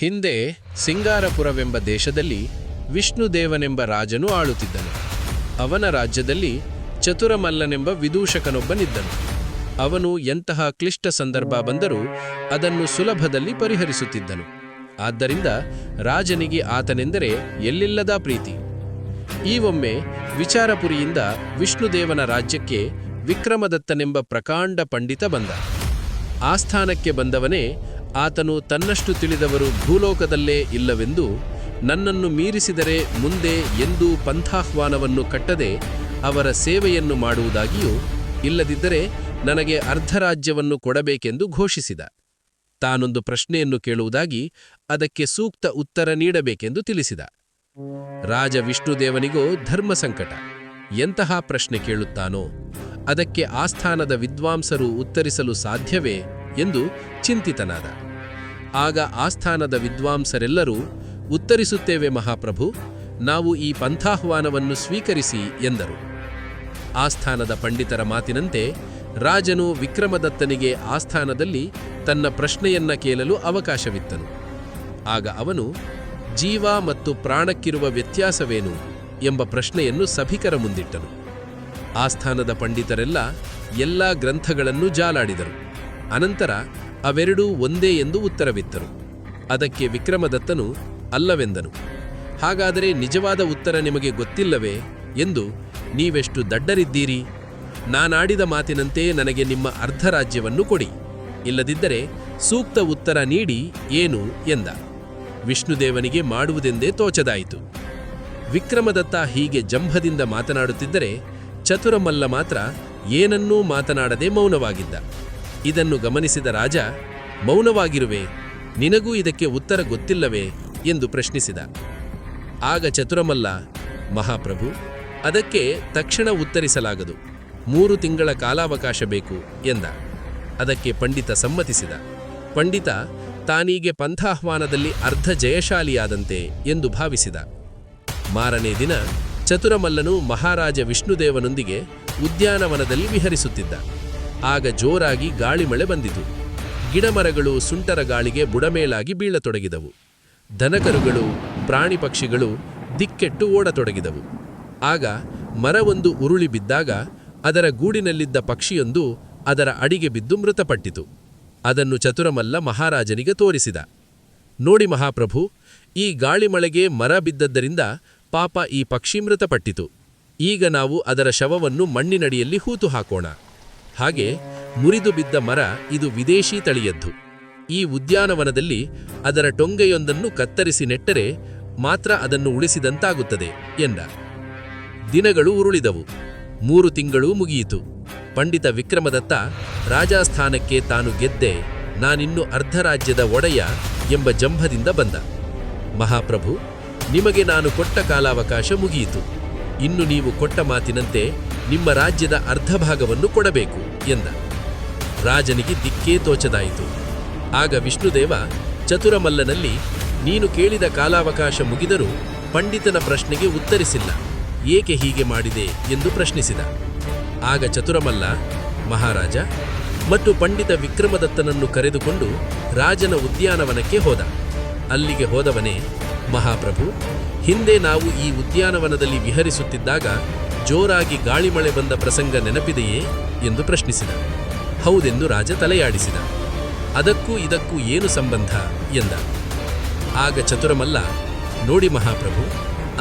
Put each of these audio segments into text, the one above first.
ಹಿಂದೆ ಸಿಂಗಾರಪುರವೆಂಬ ದೇಶದಲ್ಲಿ ವಿಷ್ಣುದೇವನೆಂಬ ರಾಜನು ಆಳುತ್ತಿದ್ದನು. ಅವನ ರಾಜ್ಯದಲ್ಲಿ ಚತುರಮಲ್ಲನೆಂಬ ವಿದೂಷಕನೊಬ್ಬನಿದ್ದನು. ಅವನು ಎಂತಹ ಕ್ಲಿಷ್ಟ ಸಂದರ್ಭ ಬಂದರೂ ಅದನ್ನು ಸುಲಭದಲ್ಲಿ ಪರಿಹರಿಸುತ್ತಿದ್ದನು. ಆದ್ದರಿಂದ ರಾಜನಿಗೆ ಆತನೆಂದರೆ ಎಲ್ಲಿಲ್ಲದ ಪ್ರೀತಿ. ಈ ಒಮ್ಮೆ ವಿಚಾರಪುರಿಯಿಂದ ವಿಷ್ಣುದೇವನ ರಾಜ್ಯಕ್ಕೆ ವಿಕ್ರಮದತ್ತನೆಂಬ ಪ್ರಕಾಂಡ ಪಂಡಿತ ಬಂದ. ಆಸ್ಥಾನಕ್ಕೆ ಬಂದವನೇ ಆತನು ತನ್ನಷ್ಟು ತಿಳಿದವರು ಭೂಲೋಕದಲ್ಲೇ ಇಲ್ಲವೆಂದು, ನನ್ನನ್ನು ಮೀರಿಸಿದರೆ ಮುಂದೆ ಎಂದೂ ಪಂಥಾಹ್ವಾನವನ್ನು ಕಟ್ಟದೆ ಅವರ ಸೇವೆಯನ್ನು ಮಾಡುವುದಾಗಿಯೂ, ಇಲ್ಲದಿದ್ದರೆ ನನಗೆ ಅರ್ಧರಾಜ್ಯವನ್ನು ಕೊಡಬೇಕೆಂದು ಘೋಷಿಸಿದ. ತಾನೊಂದು ಪ್ರಶ್ನೆಯನ್ನು ಕೇಳುವುದಾಗಿ ಅದಕ್ಕೆ ಸೂಕ್ತ ಉತ್ತರ ನೀಡಬೇಕೆಂದು ತಿಳಿಸಿದ. ರಾಜ ವಿಷ್ಣುದೇವನಿಗೋ ಧರ್ಮ ಸಂಕಟ, ಎಂತಹ ಪ್ರಶ್ನೆ ಕೇಳುತ್ತಾನೋ, ಅದಕ್ಕೆ ಆಸ್ಥಾನದ ವಿದ್ವಾಂಸರು ಉತ್ತರಿಸಲು ಸಾಧ್ಯವೇ? ಎಂದು ಚಿಂತಿತನಾದ. ಆಗ ಆಸ್ಥಾನದ ವಿದ್ವಾಂಸರೆಲ್ಲರೂ ಉತ್ತರಿಸುತ್ತೇವೆ ಮಹಾಪ್ರಭು, ನಾವು ಈ ಪಂಥಾಹ್ವಾನವನ್ನು ಸ್ವೀಕರಿಸಿ ಎಂದರು. ಆಸ್ಥಾನದ ಪಂಡಿತರ ಮಾತಿನಂತೆ ರಾಜನು ವಿಕ್ರಮದತ್ತನಿಗೆ ಆಸ್ಥಾನದಲ್ಲಿ ತನ್ನ ಪ್ರಶ್ನೆಯನ್ನ ಕೇಳಲು ಅವಕಾಶವಿತ್ತನು. ಆಗ ಅವನು, ಜೀವ ಮತ್ತು ಪ್ರಾಣಕ್ಕಿರುವ ವ್ಯತ್ಯಾಸವೇನು ಎಂಬ ಪ್ರಶ್ನೆಯನ್ನು ಸಭಿಕರ ಮುಂದಿಟ್ಟನು. ಆಸ್ಥಾನದ ಪಂಡಿತರೆಲ್ಲ ಎಲ್ಲ ಗ್ರಂಥಗಳನ್ನು ಜಾಲಾಡಿದರು. ಅನಂತರ ಅವೆರಡೂ ಒಂದೇ ಎಂದು ಉತ್ತರವಿತ್ತರು. ಅದಕ್ಕೆ ವಿಕ್ರಮದತ್ತನು, ಅಲ್ಲವೆಂದನು, ಹಾಗಾದರೆ ನಿಜವಾದ ಉತ್ತರ ನಿಮಗೆ ಗೊತ್ತಿಲ್ಲವೇ ಎಂದು, ನೀವೆಷ್ಟು ದಡ್ಡರಿದ್ದೀರಿ? ನಾನಾಡಿದ ಮಾತಿನಂತೆ ನನಗೆ ನಿಮ್ಮ ಅರ್ಧ ರಾಜ್ಯವನ್ನು ಕೊಡಿ. ಇಲ್ಲದಿದ್ದರೆ ಸೂಕ್ತ ಉತ್ತರ ನೀಡಿ ಏನು ಎಂದ. ವಿಷ್ಣುದೇವನಿಗೆ ಮಾಡುವುದೆಂದೇ ತೋಚದಾಯಿತು. ವಿಕ್ರಮದತ್ತ ಹೀಗೆ ಜಂಭದಿಂದ ಮಾತನಾಡುತ್ತಿದ್ದರೆ ಚತುರಮಲ್ಲ ಮಾತ್ರ ಏನನ್ನೂ ಮಾತನಾಡದೆ ಮೌನವಾಗಿದ್ದ. ಇದನ್ನು ಗಮನಿಸಿದ ರಾಜ, ಮೌನವಾಗಿರುವೆ, ನಿನಗೂ ಇದಕ್ಕೆ ಉತ್ತರ ಗೊತ್ತಿಲ್ಲವೇ? ಎಂದು ಪ್ರಶ್ನಿಸಿದ. ಆಗ ಚತುರಮಲ್ಲ, ಮಹಾಪ್ರಭು, ಅದಕ್ಕೆ ತಕ್ಷಣ ಉತ್ತರಿಸಲಾಗದು. ಮೂರು ತಿಂಗಳ ಕಾಲಾವಕಾಶ ಬೇಕು, ಎಂದ. ಅದಕ್ಕೆ ಪಂಡಿತ ಸಮ್ಮತಿಸಿದ. ಪಂಡಿತ, ತಾನೀಗೆ ಪಂಥಾಹ್ವಾನದಲ್ಲಿ ಅರ್ಧ ಜಯಶಾಲಿಯಾದಂತೆ, ಎಂದು ಭಾವಿಸಿದ. ಮಾರನೇ ದಿನ, ಚತುರಮಲ್ಲನು ಮಹಾರಾಜ ವಿಷ್ಣುದೇವನೊಂದಿಗೆ ಉದ್ಯಾನವನದಲ್ಲಿ ವಿಹರಿಸುತ್ತಿದ್ದ. ಆಗ ಜೋರಾಗಿ ಗಾಳಿ ಮಳೆ ಬಂದಿತು. ಗಿಡಮರಗಳು ಸುಂಟರ ಗಾಳಿಗೆ ಬುಡಮೇಲಾಗಿ ಬೀಳತೊಡಗಿದವು. ದನಕರುಗಳು, ಪ್ರಾಣಿ ಪಕ್ಷಿಗಳು ದಿಕ್ಕೆಟ್ಟು ಓಡತೊಡಗಿದವು. ಆಗ ಮರವೊಂದು ಉರುಳಿ ಬಿದ್ದಾಗ ಅದರ ಗೂಡಿನಲ್ಲಿದ್ದ ಪಕ್ಷಿಯೊಂದು ಅದರ ಅಡಿಗೆ ಬಿದ್ದು ಮೃತಪಟ್ಟಿತು. ಅದನ್ನು ಚತುರಮಲ್ಲ ಮಹಾರಾಜನಿಗೆ ತೋರಿಸಿದ. ನೋಡಿ ಮಹಾಪ್ರಭು, ಈ ಗಾಳಿಮಳೆಗೆ ಮರ ಬಿದ್ದದ್ದರಿಂದ ಪಾಪ ಈ ಪಕ್ಷಿ ಮೃತಪಟ್ಟಿತು. ಈಗ ನಾವು ಅದರ ಶವವನ್ನು ಮಣ್ಣಿನಡಿಯಲ್ಲಿ ಹೂತು ಹಾಕೋಣ. ಹಾಗೆ ಮುರಿದು ಬಿದ್ದ ಮರ ಇದು ವಿದೇಶಿ ತಳಿಯದ್ದು. ಈ ಉದ್ಯಾನವನದಲ್ಲಿ ಅದರ ಟೊಂಗೆಯೊಂದನ್ನು ಕತ್ತರಿಸಿ ನೆಟ್ಟರೆ ಮಾತ್ರ ಅದನ್ನು ಉಳಿಸಿದಂತಾಗುತ್ತದೆ ಎಂದ. ದಿನಗಳು ಉರುಳಿದವು. ಮೂರು ತಿಂಗಳೂ ಮುಗಿಯಿತು. ಪಂಡಿತ ವಿಕ್ರಮದತ್ತ ರಾಜಾಸ್ಥಾನಕ್ಕೆ ತಾನು ಗೆದ್ದೆ, ನಾನಿನ್ನು ಅರ್ಧರಾಜ್ಯದ ಒಡೆಯ ಎಂಬ ಜಂಭದಿಂದ ಬಂದ. ಮಹಾಪ್ರಭು, ನಿಮಗೆ ನಾನು ಕೊಟ್ಟ ಕಾಲಾವಕಾಶ ಮುಗಿಯಿತು. ಇನ್ನು ನೀವು ಕೊಟ್ಟ ಮಾತಿನಂತೆ ನಿಮ್ಮ ರಾಜ್ಯದ ಅರ್ಧ ಭಾಗವನ್ನು ಕೊಡಬೇಕು ಎಂದ. ರಾಜನಿಗೆ ದಿಕ್ಕೇ ತೋಚದಾಯಿತು. ಆಗ ವಿಷ್ಣುದೇವ, ಚತುರಮಲ್ಲನಲ್ಲಿ ನೀನು ಕೇಳಿದ ಕಾಲಾವಕಾಶ ಮುಗಿದರೂ ಪಂಡಿತನ ಪ್ರಶ್ನೆಗೆ ಉತ್ತರಿಸಿಲ್ಲ. ಏಕೆ ಹೀಗೆ ಮಾಡಿದೆ ಎಂದು ಪ್ರಶ್ನಿಸಿದ. ಆಗ ಚತುರಮಲ್ಲ, ಮಹಾರಾಜ, ಮತ್ತು ಪಂಡಿತ ವಿಕ್ರಮದತ್ತನನ್ನು ಕರೆದುಕೊಂಡು ರಾಜನ ಉದ್ಯಾನವನಕ್ಕೆ ಹೋದ. ಅಲ್ಲಿಗೆ ಹೋದವನೇ ಮಹಾಪ್ರಭು, ಹಿಂದೆ ನಾವು ಈ ಉದ್ಯಾನವನದಲ್ಲಿ ವಿಹರಿಸುತ್ತಿದ್ದಾಗ ಜೋರಾಗಿ ಗಾಳಿ ಮಳೆ ಬಂದ ಪ್ರಸಂಗ ನೆನಪಿದೆಯೇ ಎಂದು ಪ್ರಶ್ನಿಸಿದ. ಹೌದೆಂದು ರಾಜ ತಲೆಯಾಡಿಸಿದ. ಅದಕ್ಕೂ ಇದಕ್ಕೂ ಏನು ಸಂಬಂಧ ಎಂದ. ಆಗ ಚತುರಮಲ್ಲ, ನೋಡಿ ಮಹಾಪ್ರಭು,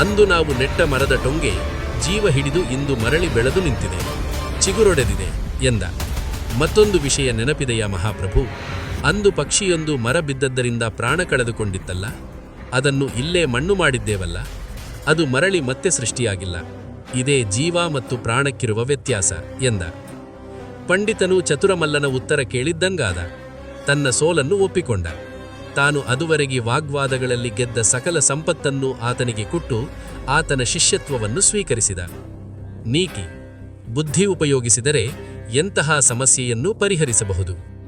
ಅಂದು ನಾವು ನೆಟ್ಟ ಮರದ ಟೊಂಗೆ ಜೀವ ಹಿಡಿದು ಇಂದು ಮರಳಿ ಬೆಳೆದು ನಿಂತಿದೆ, ಚಿಗುರೊಡೆದಿದೆ ಎಂದ. ಮತ್ತೊಂದು ವಿಷಯ ನೆನಪಿದೆಯಾ ಮಹಾಪ್ರಭು? ಅಂದು ಪಕ್ಷಿಯೊಂದು ಮರ ಬಿದ್ದದ್ದರಿಂದ ಪ್ರಾಣ ಕಳೆದುಕೊಂಡಿತ್ತಲ್ಲ, ಅದನ್ನು ಇಲ್ಲೇ ಮಣ್ಣು ಮಾಡಿದ್ದೇವಲ್ಲ, ಅದು ಮರಳಿ ಮತ್ತೆ ಸೃಷ್ಟಿಯಾಗಿಲ್ಲ. ಇದೇ ಜೀವ ಮತ್ತು ಪ್ರಾಣಕ್ಕಿರುವ ವ್ಯತ್ಯಾಸ ಎಂದ. ಪಂಡಿತನು ಚತುರಮಲ್ಲನ ಉತ್ತರ ಕೇಳಿದ್ದಂಗಾದ. ತನ್ನ ಸೋಲನ್ನು ಒಪ್ಪಿಕೊಂಡ. ತಾನು ಅದುವರೆಗೆ ವಾಗ್ವಾದಗಳಲ್ಲಿ ಗೆದ್ದ ಸಕಲ ಸಂಪತ್ತನ್ನು ಆತನಿಗೆ ಕೊಟ್ಟು ಆತನ ಶಿಷ್ಯತ್ವವನ್ನು ಸ್ವೀಕರಿಸಿದ. ನೀತಿ ಬುದ್ಧಿ ಉಪಯೋಗಿಸಿದರೆ ಎಂತಹ ಸಮಸ್ಯೆಯನ್ನೂ ಪರಿಹರಿಸಬಹುದು.